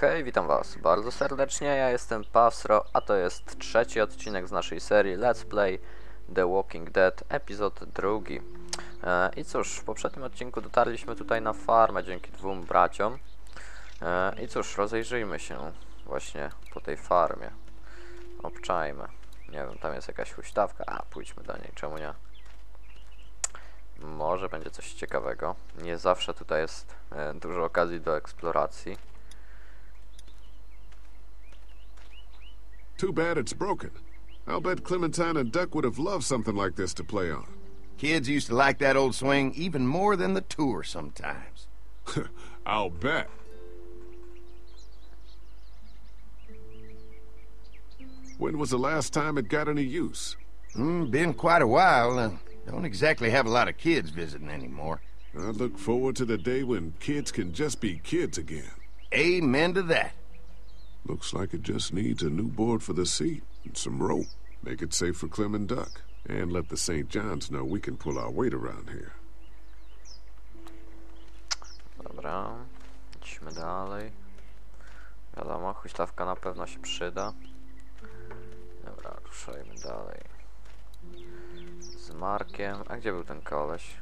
Hej, witam was bardzo serdecznie, ja jestem Pawsro, a to jest trzeci odcinek z naszej serii Let's Play The Walking Dead, epizod drugi. E, I cóż, w poprzednim odcinku dotarliśmy tutaj na farmę dzięki dwóm braciom. E, I cóż, rozejrzyjmy się właśnie po tej farmie. Obczajmy. Nie wiem, tam jest jakaś huśtawka, a pójdźmy do niej, czemu nie? Może będzie coś ciekawego. Nie zawsze tutaj jest e, dużo okazji do eksploracji. Too bad it's broken. I'll bet Clementine and Duck would have loved something like this to play on. Kids used to like that old swing even more than the tour sometimes. I'll bet. When was the last time it got any use? Mm, been quite a while. Uh, don't exactly have a lot of kids visiting anymore. I look forward to the day when kids can just be kids again. Amen to that. Looks like it just needs a new board for the seat and some rope. Make it safe for Clem and Duck. And let the St. John's know we can pull our weight around here. Dobra, idźmy dalej. Wiadomo, huśtawka na pewno się przyda. Dobra, ruszajmy dalej. Z Markiem. A gdzie był ten koleś?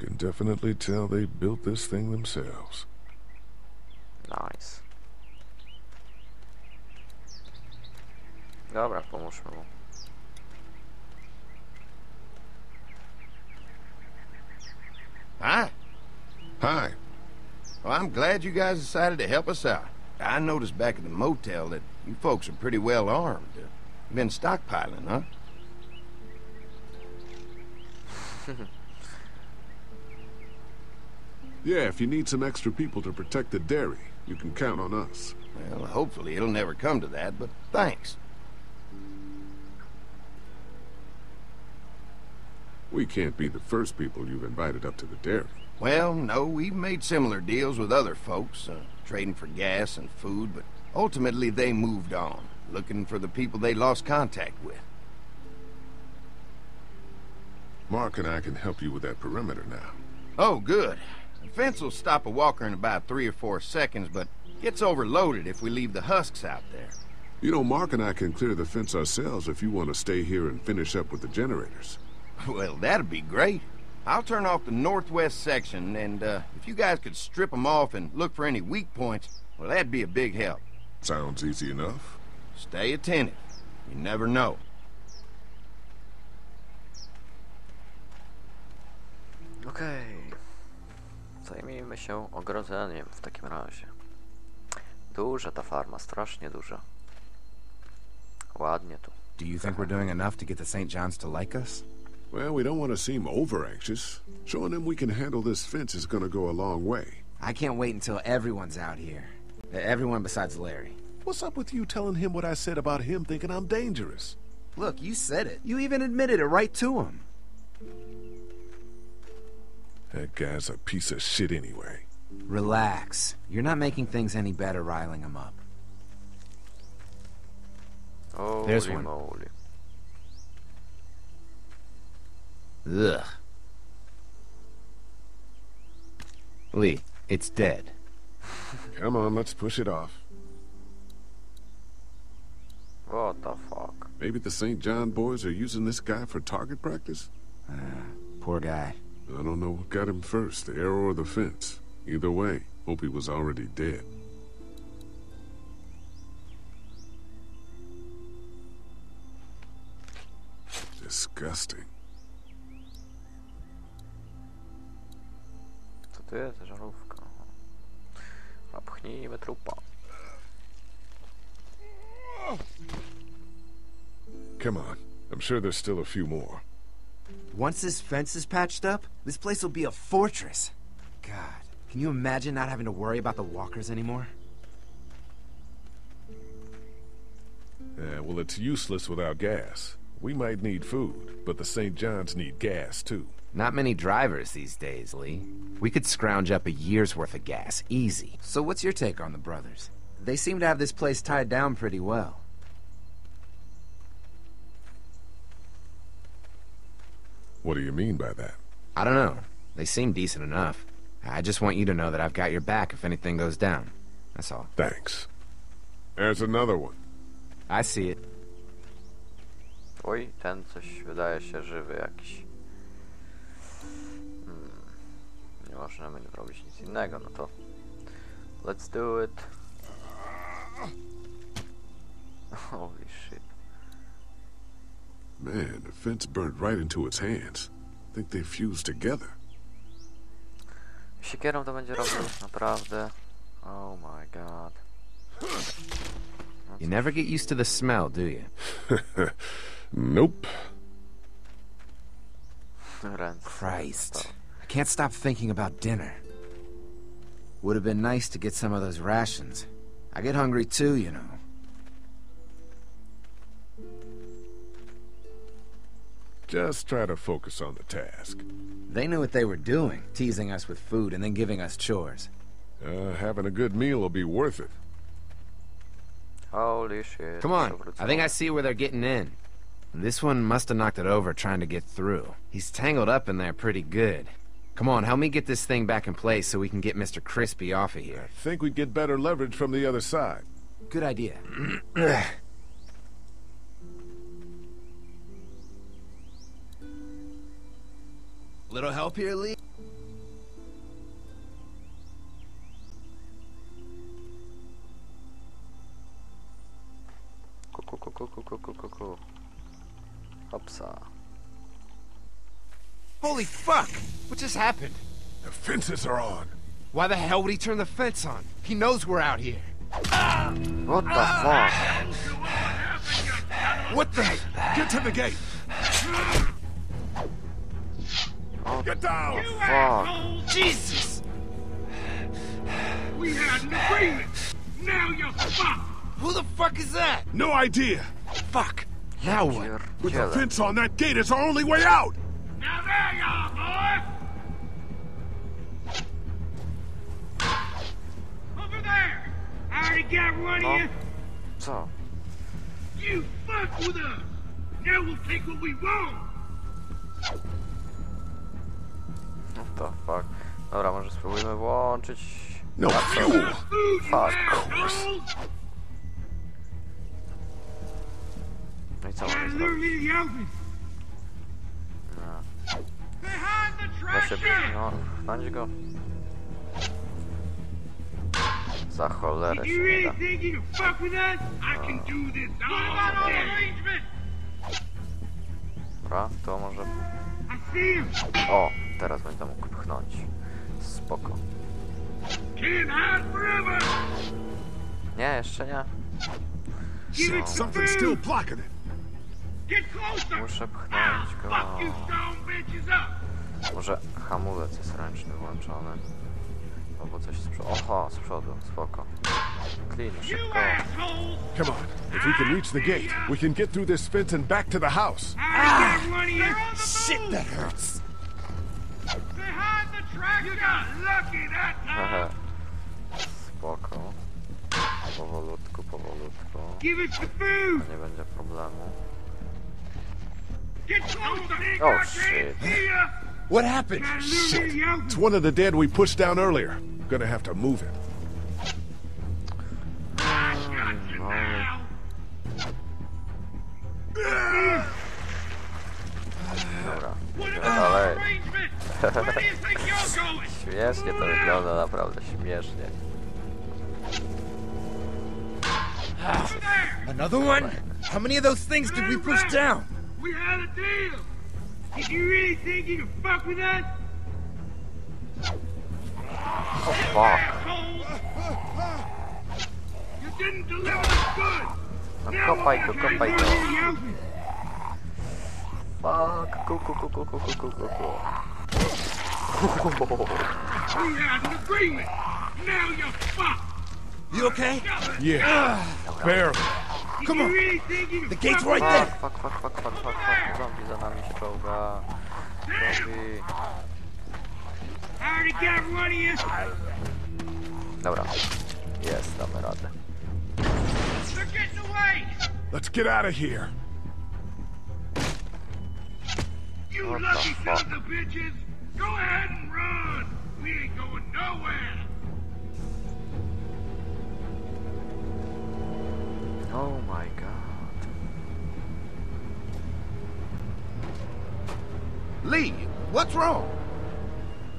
You can definitely tell they built this thing themselves. Nice. Dobra, pomóżmy mu. Hi. Hi. Well, I'm glad you guys decided to help us out. I noticed back at the motel that you folks are pretty well armed. Been stockpiling, huh? Yeah, if you need some extra people to protect the dairy, you can count on us. Well, hopefully it'll never come to that, but thanks. We can't be the first people you've invited up to the dairy. Well, no, we've made similar deals with other folks, uh, trading for gas and food, but ultimately they moved on, looking for the people they lost contact with. Mark and I can help you with that perimeter now. Oh, good. The fence will stop a walker in about three or four seconds, but gets overloaded if we leave the husks out there. You know, Mark and I can clear the fence ourselves if you want to stay here and finish up with the generators. Well, that'd be great. I'll turn off the northwest section, and uh, if you guys could strip them off and look for any weak points, well, that'd be a big help. Sounds easy enough. Stay attentive. You never know. Okej. Zajmijmy się ogrodzeniem w takim razie. Duża ta farma, strasznie duża. Ładnie tu. Do you think we're doing enough to get the St. John's to like us? Well, we don't want to seem over anxious. Showing them we can handle this fence is going to go a long way. I can't wait until everyone's out here. Everyone besides Larry. What's up with you telling him what I said about him thinking I'm dangerous? Look, you said it. You even admitted it right to him. That guy's a piece of shit anyway. Relax. You're not making things any better riling him up. There's one. moly. Ugh. Lee, it's dead. Come on, let's push it off. What the fuck? Maybe the St. John boys are using this guy for target practice? Ah, poor guy. I don't know what got him first, the arrow or the fence. Either way, hope he was already dead. Disgusting. Co tu jest? Żarówka. A pchnijmy trupa. Come on. I'm sure there's still a few more. Once this fence is patched up, this place will be a fortress. God, can you imagine not having to worry about the walkers anymore? Yeah, well, it's useless without gas. We might need food, but the St. John's need gas, too. Not many drivers these days, Lee. We could scrounge up a year's worth of gas, easy. So what's your take on the brothers? They seem to have this place tied down pretty well. What do you mean by that? I don't know. They seem decent enough. I just want you to know that I've got your back if anything goes down. That's all. Thanks. There's another one. I see it. Oj, ten coś wydaje się żywy jakiś. Hmm. Nie możemy robić nic innego, no to... Let's do it. Man, the fence burned right into its hands. Think they fused together. Siekierą to będzie robił naprawdę. Oh my god. You never get used to the smell, do you? Nope. Christ. I can't stop thinking about dinner. Would have been nice to get some of those rations. I get hungry too, you know. Just try to focus on the task. They knew what they were doing, teasing us with food and then giving us chores. Uh, having a good meal will be worth it. Holy shit. Come on, I think I see where they're getting in. This one must have knocked it over trying to get through. He's tangled up in there pretty good. Come on, help me get this thing back in place so we can get Mr. Crispy off of here. I here. think we'd get better leverage from the other side. Good idea. Little help here, Lee? Ku, ku, ku, ku, ku, ku, ku, ku. Hopsa. Holy fuck! What just happened? The fences are on. Why the hell would he turn the fence on? He knows we're out here. What the ah! fuck? What the? Get to the gate. Get down. Fuck. Jesus! We had an agreement. Now you're fucked. Who the fuck is that? No idea. Fuck. Now what? With the fence on that gate, it's our only way out. Now there you are, boy. Over there. I already got one of Oh. you. So? You fuck with us. Now we'll take what we want. the fuck? Dobra, może spróbujmy włączyć... No fuel! Fuck. No i co mamy zrobić? No. No, wchodź go. Za cholerę się nie da. Dobra, to może... O! Teraz będę mógł pchnąć. Spoko. Nie, jeszcze nie. Closer. Muszę pchnąć go. up. Może hamulec jest ręczny włączony. Albo coś z przodu. Oho, z przodu, spoko. Clean, szybko. Come on. If we can reach the gate, we can get through this fence and back to the house. You. Shit, that hurts. You got lucky that time. Spoko. Powolutku, powolutku. Give us the food. Nie będzie problemu. Get closer. Oh, shit. What happened? Shit. It's one of the dead we pushed down earlier. Gonna have to move it. Śmiesznie to wygląda, naprawdę śmiesznie. Another one? How many of those things did we push down? We had a deal. If you really think you can fuck with us, O fuck. You didn't deliver the goods. No Now kopaj go, kopaj go. Fuck, ku, ku, ku, ku, ku, ku, ku, ku. We had an agreement. Now you're fucked. You okay? Yeah. Barely. Come on. really think you can The gate's right with there. us, Fuck, fuck, fuck, fuck, fuck, fuck. Zombie za nami się czołga. Zombie. I already got one of you. Dobra. Jest, damy radę. They're getting away. Let's get out of here. You What lucky sons of bitches. Go ahead and run! We ain't going nowhere! Oh my god. Lee, what's wrong?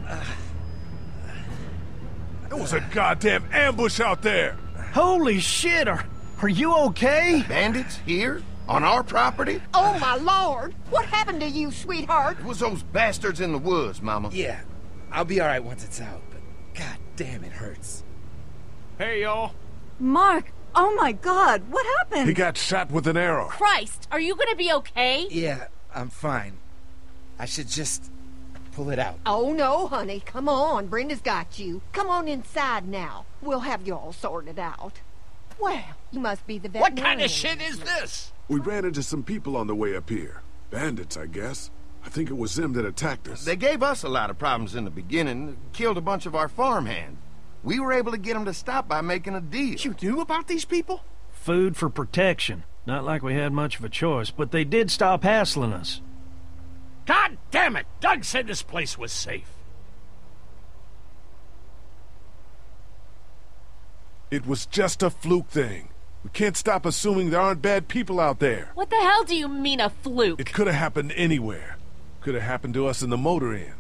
There was a goddamn ambush out there! Holy shit, are, are you okay? Bandits here? On our property? Oh, my lord! What happened to you, sweetheart? It was those bastards in the woods, Mama. Yeah, I'll be alright once it's out, but god damn it hurts. Hey, y'all. Mark! Oh my god, what happened? He got shot with an arrow. Christ, are you gonna be okay? Yeah, I'm fine. I should just pull it out. Oh, no, honey. Come on. Brenda's got you. Come on inside now. We'll have you all sorted out. Well, you must be the What kind of shit is this? We ran into some people on the way up here. Bandits, I guess. I think it was them that attacked us. They gave us a lot of problems in the beginning, killed a bunch of our farmhands. We were able to get them to stop by making a deal. You knew about these people? Food for protection. Not like we had much of a choice, but they did stop hassling us. God damn it! Doug said this place was safe. It was just a fluke thing. We can't stop assuming there aren't bad people out there. What the hell do you mean a fluke? It could have happened anywhere. Could have happened to us in the motor inn.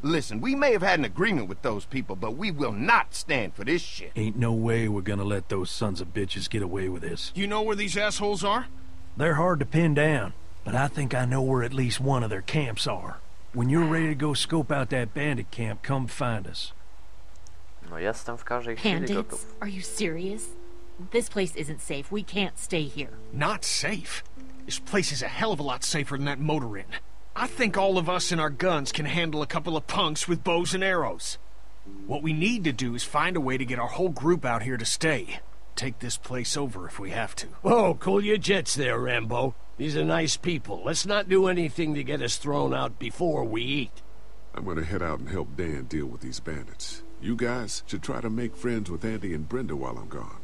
Listen, we may have had an agreement with those people, but we will not stand for this shit. Ain't no way we're gonna let those sons of bitches get away with this. You know where these assholes are? They're hard to pin down, but I think I know where at least one of their camps are. When you're ready to go scope out that bandit camp, come find us. No jestem w każdej chwili Bandits? Are you serious? This place isn't safe. We can't stay here. Not safe. This place is a hell of a lot safer than that motor inn. I think all of us and our guns can handle a couple of punks with bows and arrows. What we need to do is find a way to get our whole group out here to stay. Take this place over if we have to. Oh, cool your jets there, Rambo. These are nice people. Let's not do anything to get us thrown out before we eat. I'm gonna head out and help Dan deal with these bandits. You guys should try to make friends with Andy and Brenda while I'm gone.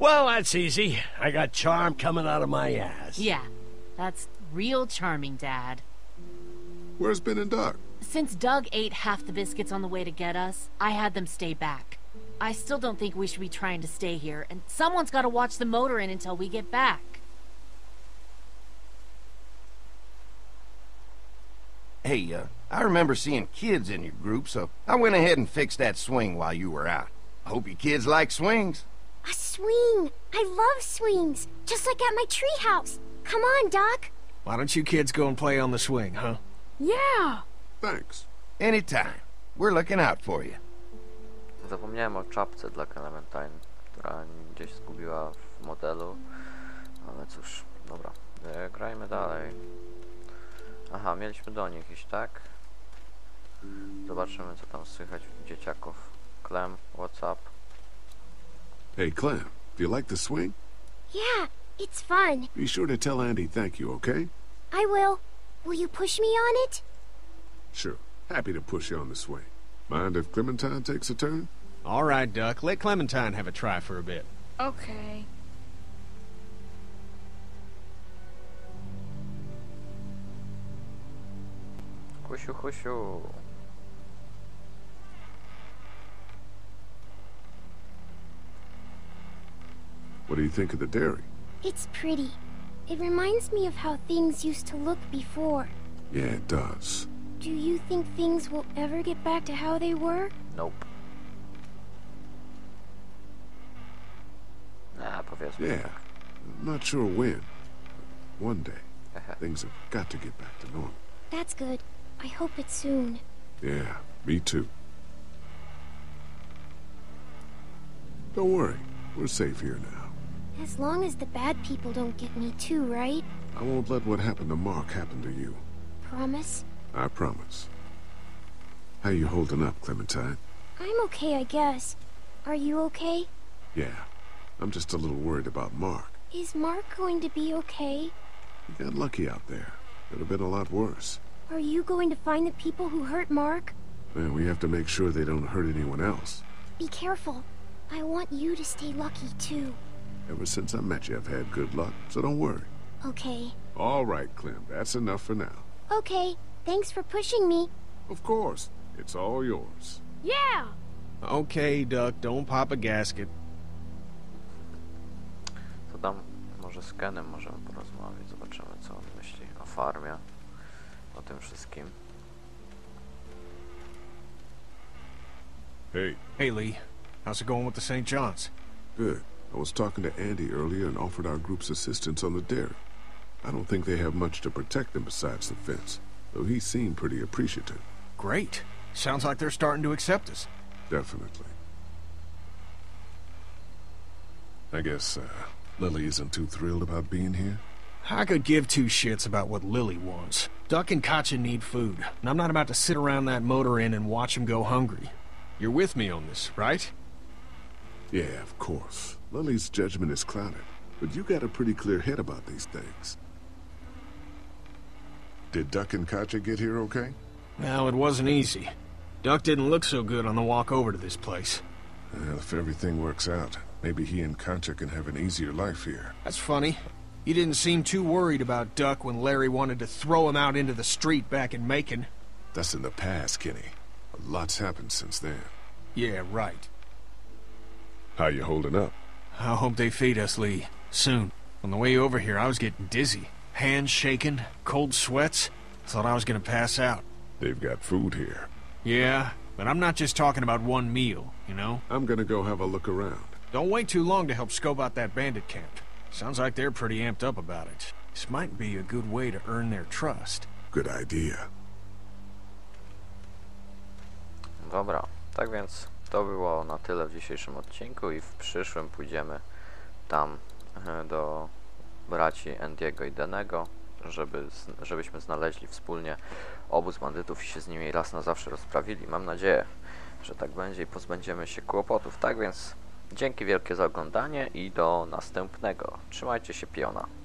Well, that's easy. I got charm coming out of my ass. Yeah, that's real charming, Dad. Where's Ben and Doc? Since Doug ate half the biscuits on the way to get us, I had them stay back. I still don't think we should be trying to stay here, and someone's got to watch the motor in until we get back. Hey, uh, I remember seeing kids in your group, so I went ahead and fixed that swing while you were out. I hope you kids like swings. A swing! I love swings! Just like at my treehouse! Come on, Doc! Why don't you kids go and play on the swing, huh? Yeah! Thanks. Anytime. We're looking out for you. Zapomniałem o czapce dla Clementine, która gdzieś zgubiła w modelu. Ale cóż, dobra. E, grajmy dalej. Aha, mieliśmy do nich iść, tak? Zobaczymy co tam słychać u dzieciaków. Clem, what's up? Hey, Clem, do you like the swing? Yeah, it's fun. Be sure to tell Andy thank you, okay? I will. Will you push me on it? Sure. Happy to push you on the swing. Mind if Clementine takes a turn? All right, Duck. Let Clementine have a try for a bit. Okay. Husiu, husiu. What do you think of the dairy? It's pretty. It reminds me of how things used to look before. Yeah, it does. Do you think things will ever get back to how they were? Nope. A, powiedzmy. Yeah. I'm not sure when. But one day, uh-huh. things have got to get back to normal. That's good. I hope it's soon. Yeah, me too. Don't worry. We're safe here now. As long as the bad people don't get me too, right? I won't let what happened to Mark happen to you. Promise? I promise. How you holding up, Clementine? I'm okay, I guess. Are you okay? Yeah. I'm just a little worried about Mark. Is Mark going to be okay? He got lucky out there. Could have been a lot worse. Are you going to find the people who hurt Mark? Man, we have to make sure they don't hurt anyone else. Be careful. I want you to stay lucky, too. Ever since I met you, I've had good luck, so don't worry. Okay. All right, Clem. That's enough for now. Okay. Thanks for pushing me. Of course. It's all yours. Yeah! Okay, Duck, don't pop a gasket. To tam może z Kenem możemy porozmawiać, zobaczymy co on myśli o farmie, o tym wszystkim. Hey, Hey, Lee. How's it going with the St. John's? good. I was talking to Andy earlier and offered our group's assistance on the dairy. I don't think they have much to protect them besides the fence, though he seemed pretty appreciative. Great. Sounds like they're starting to accept us. Definitely. I guess, uh, Lily isn't too thrilled about being here? I could give two shits about what Lily wants. Duck and Katja need food, and I'm not about to sit around that motor inn and watch them go hungry. You're with me on this, right? Yeah, of course. Lily's judgment is clouded, but you got a pretty clear head about these things. Did Duck and Katja get here okay? Well, it wasn't easy. Duck didn't look so good on the walk over to this place. Well, if everything works out, maybe he and Katja can have an easier life here. That's funny. He didn't seem too worried about Duck when Larry wanted to throw him out into the street back in Macon. That's in the past, Kenny. A lot's happened since then. Yeah, right. How you holding up? I hope they feed us, Lee. Soon. On the way over here, I was getting dizzy. Hands shaking, cold sweats. Thought I was gonna pass out. They've got food here. Yeah, but I'm not just talking about one meal, you know? I'm gonna go have a look around. Don't wait too long to help scope out that bandit camp. Sounds like they're pretty amped up about it. This might be a good way to earn their trust. Good idea. Dobra, tak więc to było na tyle w dzisiejszym odcinku i w przyszłym pójdziemy tam e, do braci Andiego i Denego, żeby, żebyśmy znaleźli wspólnie obóz bandytów i się z nimi raz na zawsze rozprawili. Mam nadzieję, że tak będzie i pozbędziemy się kłopotów. Tak więc dzięki wielkie za oglądanie i do następnego. Trzymajcie się piona.